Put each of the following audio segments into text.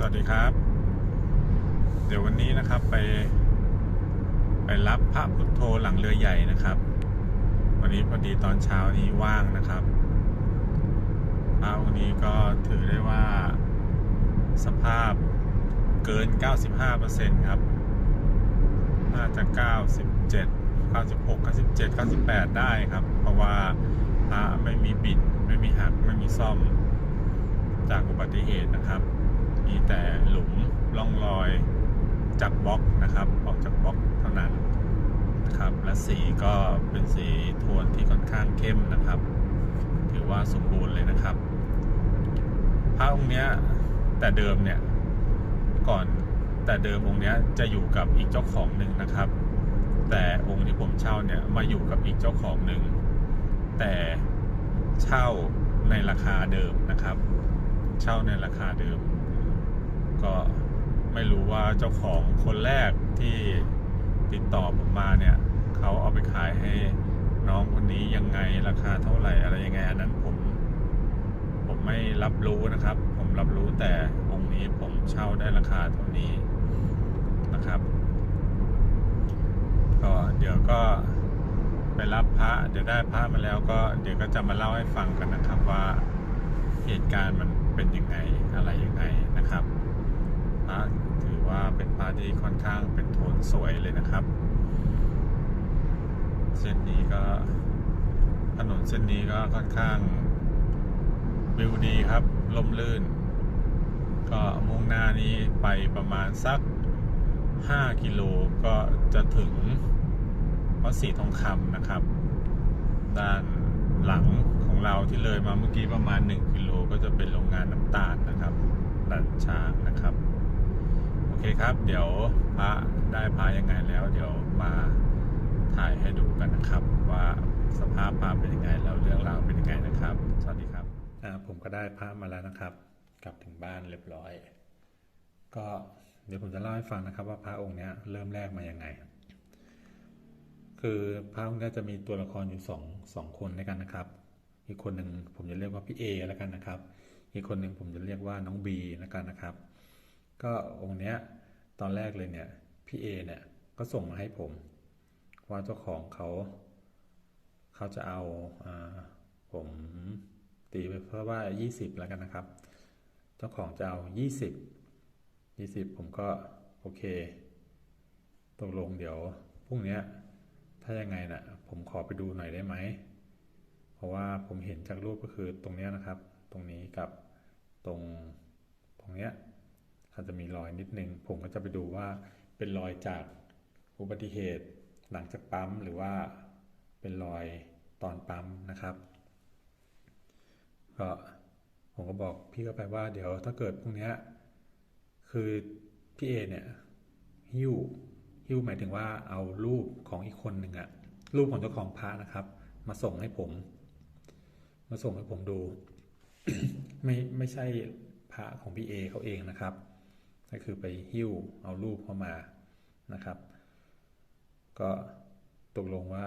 สวัสดีครับ เดี๋ยววันนี้นะครับไป ไปรับพระพุทโธหลังเรือใหญ่นะครับ วันนี้พอดีตอนเช้านี้ว่างนะครับพระองค์นี้ก็ถือได้ว่าสภาพเกิน 95%ครับ น่าจะ 97 96 97 98 ได้ครับ เพราะว่าพระไม่มีบิด ไม่มีหัก ไม่มีซ่อมจากอุบัติเหตุนะครับ มีแต่หลุมร่องรอยจากบล็อกนะครับออกจากบล็อกเท่านั้นนะครับ และสีก็เป็นสีโทนที่ค่อนข้างเข้มนะครับ ถือว่าสมบูรณ์เลยนะครับพระองค์เนี้ยแต่เดิมเนี่ยก่อนแต่เดิมองค์เนี้ยจะอยู่กับอีกเจ้าของหนึ่งนะครับ แต่องค์ที่ผมเช่าเนี่ยมาอยู่กับอีกเจ้าของหนึ่งแต่เช่าในราคาเดิมนะครับ เช่าในราคาเดิม ก็ไม่รู้ว่าเจ้าของคนแรกที่ติดต่อผมมาเนี่ยเขาเอาไปขายให้น้องคนนี้ยังไงราคาเท่าไหร่อะไรยังไงอันนั้นผม ผมไม่รับรู้นะครับ ผมรับรู้แต่องค์นี้ผมเช่าได้ราคาเท่านี้นะครับก็เดี๋ยวก็ไปรับพระเดี๋ยวได้พระมาแล้วก็เดี๋ยวก็จะมาเล่าให้ฟังกันนะครับว่าเหตุการณ์มันเป็นยังไงอะไรยังไงนะครับ พระถือว่าเป็นพระที่ค่อนข้างเป็นโทนสวยเลยนะครับ เส้นนี้ก็ถนนเส้นนี้ก็ค่อนข้างวิวดีครับลมลื่น ก็มุ่งหน้านี้ไปประมาณสัก 5 กิโลก็จะถึงวัดศรีทองคำนะครับ ด้านหลังของเราที่เลยมาเมื่อกี้ประมาณ 1 กิโลก็จะเป็นโรงงานน้ำตาลนะครับดันช้างนะครับ เคครับ เดี๋ยวพระได้พระยังไงแล้ว เดี๋ยวมาถ่ายให้ดูกันนะครับ ว่าสภาพพระเป็นยังไงแล้วเรื่องราวเป็นยังไงนะครับ สวัสดีครับอ่าผมก็ได้พระมาแล้วนะครับ กลับถึงบ้านเรียบร้อย ก็เดี๋ยวผมจะเล่าให้ฟังนะครับ ว่าพระองค์เนี้ยเริ่มแรกมายังไง คือพระองค์เนี้ยจะมีตัวละครอยู่สองสองคนด้วยกันนะครับ อีกคนหนึ่งผมจะเรียกว่าพี่เอแล้วกันนะครับ อีกคนหนึ่งผมจะเรียกว่าน้องบีแล้วกันนะครับ ก็องค์เนี้ยตอนแรกเลยเนี่ยพี่เอเนี่ยก็ส่งมาให้ผม ว่าเจ้าของเขาเขาจะเอาอาผมตีไปเพราะว่า 20 แล้วกันนะครับ เจ้าของจะเอา 20 20 ผมก็โอเคตกลงเดี๋ยวพรุ่งนี้ถ้ายังไงนะ่ะ ผมขอไปดูหน่อยได้ไหม เพราะว่าผมเห็นจากรูปก็คือตรงนี้นะครับ ตรงนี้กับตรงตรงเนี้ย อาจจะมีรอยนิดนึง ผมก็จะไปดูว่าเป็นรอยจากอุบัติเหตุหลังจากปั๊มหรือว่าเป็นรอยตอนปั๊มนะครับก็ผมก็บอกพี่ก็ไปว่าเดี๋ยวถ้าเกิดพรุ่งนี้คือพี่เอเนี่ยหิ้วหิ้วหมายถึงว่าเอารูปของอีกคนหนึ่งอะรูปของเจ้าของพระนะครับ มาส่งให้ผม มาส่งให้ผมดู ไม่ไม่ใช่พระของพี่เอเขาเองนะครับ ก็คือไปหิ้วเอารูปเข้ามานะครับ ก็ตกลงว่า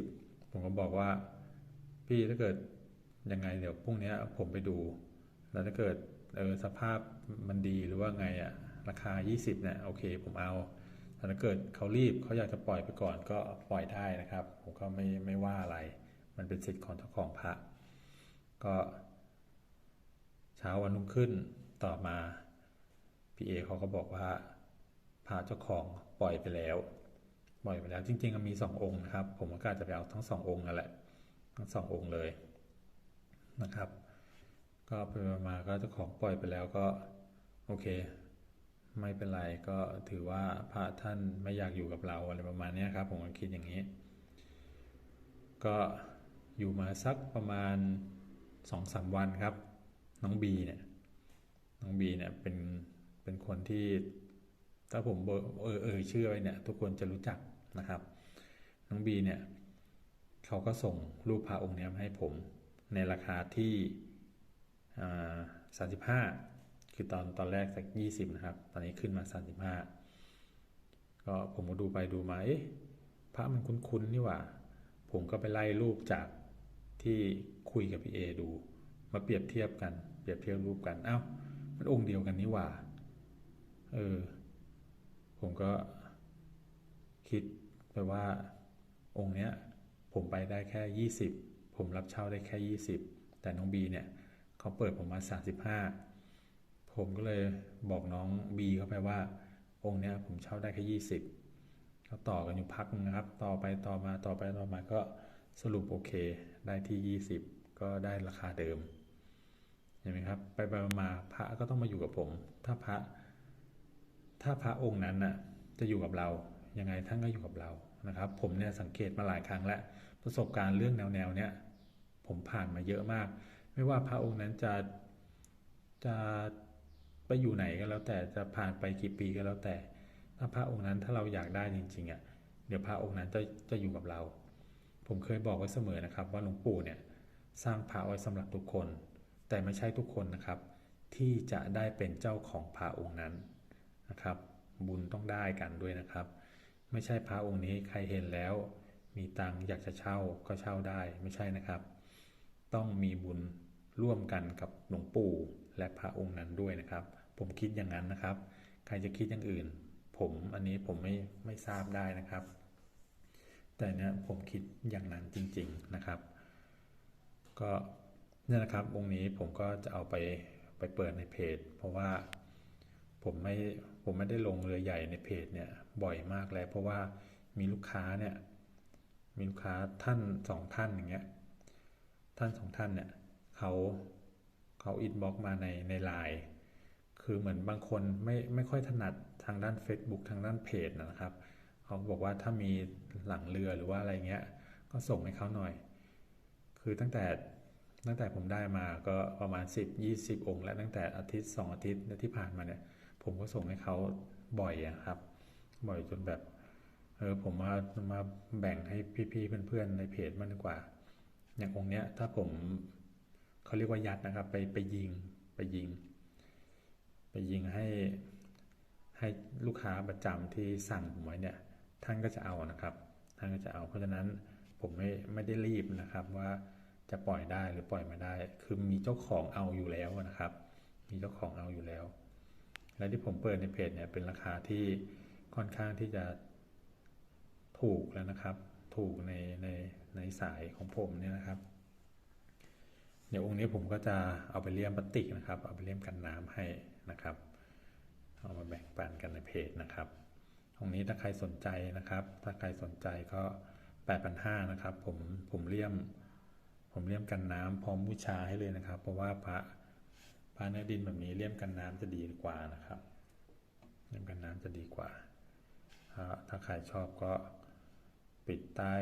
20 ผมก็บอกว่า พี่ถ้าเกิดยังไงเดี๋ยวพรุ่งนี้ผมไปดู แล้วถ้าเกิดเออสภาพมันดีหรือว่าไงอะราคา 20เนี่ยโอเค ผมเอาแต่ถ้าเกิดเขารีบเขาอยากจะปล่อยไปก่อนก็ปล่อยได้นะครับ ผมก็ไม่ไม่ว่าอะไร มันเป็นสิทธิ์ของเจ้าของพระ ก็ เช้าวันรุ่งขึ้นต่อมา พี่เอเขาก็บอกว่าพาเจ้าของปล่อยไปแล้ว ปล่อยไปแล้ว จริงๆมีสององค์นะครับ ผมก็อาจจะไปเอาทั้งสององค์นั่นแหละทั้งสององค์เลยนะครับ ก็ไปมาก็เจ้าของปล่อยไปแล้วก็โอเค ไม่เป็นไรก็ถือว่าพระท่านไม่อยากอยู่กับเราอะไรประมาณนี้ครับ ผมก็คิดอย่างนี้ ก็อยู่มาสักประมาณสองสามวันครับ น้องบีเนี่ยน้องบีเนี่ยเป็น คนที่ถ้าผมเออเออชื่อไว้เนี่ย ทุกคนจะรู้จักนะครับ น้องบีเนี่ยเขาก็ส่งรูปพระองค์นี้มาให้ผมในราคาที่สามสิบห้าคือตอนตอนแรกสักยี่สิบนะครับ ตอนนี้ขึ้นมาสามสิบห้าก็ผมก็ดูไปดูมาเอ๊ะพระมันคุ้นๆนี่หว่า ผมก็ไปไล่รูปจากที่คุยกับพี่เอดู มาเปรียบเทียบกัน เปรียบเทียบรูปกัน เอ้า มันองค์เดียวกันนี่หว่า เออ ผมก็คิดไปว่า องค์เนี้ย ผมไปได้แค่ยี่สิบผมรับเช่าได้แค่ยี่สิบแต่น้องบีเนี่ยเขาเปิดผมมาสาสิบห้าผมก็เลยบอกน้องบีเข้าไปว่า องค์เนี้ย ผมเช่าได้แค่ยี่สิบเขาต่อกันอยู่พักนะครับ ต่อไปต่อมาต่อไปต่อมาก็สรุปโอเค ได้ที่ยี่สิบก็ได้ราคาเดิมเห็นไหมครับ ไปไปมาพระก็ต้องมาอยู่กับผม ถ้าพระ ถ้าพระองค์นั้นน่ะจะอยู่กับเรายังไงท่านก็อยู่กับเรานะครับ ผมเนี่ยสังเกตมาหลายครั้งแล้วประสบการณ์เรื่องแนวแนวเนี้ยผมผ่านมาเยอะมาก ไม่ว่าพระองค์นั้นจะจะไปอยู่ไหนก็แล้วแต่จะผ่านไปกี่ปีก็แล้วแต่ ถ้าพระองค์นั้นถ้าเราอยากได้จริงๆอะเดี๋ยวพระองค์นั้นจะจะอยู่กับเรา ผมเคยบอกไว้เสมอนะครับ ว่าหลวงปู่เนี่ยสร้างพระไว้สำหรับทุกคน แต่ไม่ใช่ทุกคนนะครับ ที่จะได้เป็นเจ้าของพระองค์นั้น นะครับ บุญต้องได้กันด้วยนะครับ ไม่ใช่พระองค์นี้ใครเห็นแล้ว มีตังอยากจะเช่าก็เช่าได้ไม่ใช่นะครับ ต้องมีบุญร่วมกันกับหลวงปู่และพระองค์นั้นด้วยนะครับ ผมคิดอย่างนั้นนะครับ ใครจะคิดอย่างอื่น ผมอันนี้ผมไม่ไม่ทราบได้นะครับ แต่เนี่ยผมคิดอย่างนั้นจริง ๆนะครับ ก็เนี่ยนะครับองค์นี้ผมก็จะเอาไปไปเปิดในเพจ เพราะว่า ผมไม่ผมไม่ได้ลงเรือใหญ่ในเพจเนี่ยบ่อยมากแล้ว เพราะว่ามีลูกค้าเนี่ยมีลูกค้าท่านสองท่านอย่างเงี้ยท่านสองท่านเนี่ยเขาเขาอินบ็อกมาในในไลน์คือเหมือนบางคนไม่ไม่ค่อยถนัดทางด้าน Facebook ทางด้านเพจนะครับเขาบอกว่าถ้ามีหลังเรือหรือว่าอะไรเงี้ย ก็ส่งให้เขาหน่อย คือตั้งแต่ตั้งแต่ผมได้มาก็ประมาณ 10 20 องค์ แล้วตั้งแต่อาทิตย์ 2 อาทิตย์ที่ผ่านมาเนี่ย ผมก็ส่งให้เขาบ่อยอะครับ บ่อยจนแบบ เออผมมามาแบ่งให้พี่ๆเพื่อนๆในเพจมันดีกว่า อย่างองค์เนี้ย ถ้าผมเขาเรียกว่ายัดนะครับ ไปไปยิงไปยิง ไปยิงให้ให้ลูกค้าประจำที่สั่งผมไว้เนี่ย ท่านก็จะเอานะครับ ท่านก็จะเอา เพราะฉะนั้นผมไม่ไม่ได้รีบนะครับว่าจะปล่อยได้หรือปล่อยไม่ได้ คือมีเจ้าของเอาอยู่แล้วนะครับ มีเจ้าของเอาอยู่แล้ว และที่ผมเปิดในเพจเนี่ยเป็นราคาที่ค่อนข้างที่จะถูกแล้วนะครับ ถูกในในในสายของผมเนี่ยนะครับ เดี๋ยวองค์นี้ผมก็จะเอาไปเลี่ยมพลาสติกนะครับ เอาไปเลี่ยมกันน้ำให้นะครับ เอามาแบ่งปันกันในเพจนะครับตรงนี้ถ้าใครสนใจนะครับ ถ้าใครสนใจก็8,500นะครับ ผมผมเลี่ยม ผมเลี่ยมกันน้ำพร้อมบูชาให้เลยนะครับ เพราะว่าพระ พระเนื้อดินแบบนี้เลี่ยมกันน้ำจะดีกว่านะครับ เลี่ยมกันน้ำจะดีกว่า ถ้าใครชอบก็ปิดใต้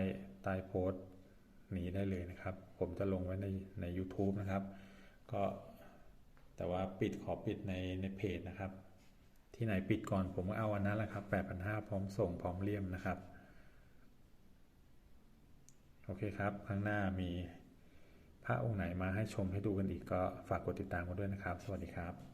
ใต้โพสต์นี้ได้เลยนะครับ ผมจะลงไว้ในใน u t u b e นะครับ ก็แต่ว่าปิดขอปิดในในเพจนะครับ ที่ไหนปิดก่อนผมก็เอาวันนั้นแหละครับ8,500พร้อมส่งพร้อมเลี่ยมนะครับ โอเคครับ ข้างหน้ามี พระองค์ไหนมาให้ชมให้ดูกันอีกก็ฝากกดติดตามกันด้วยนะครับ สวัสดีครับ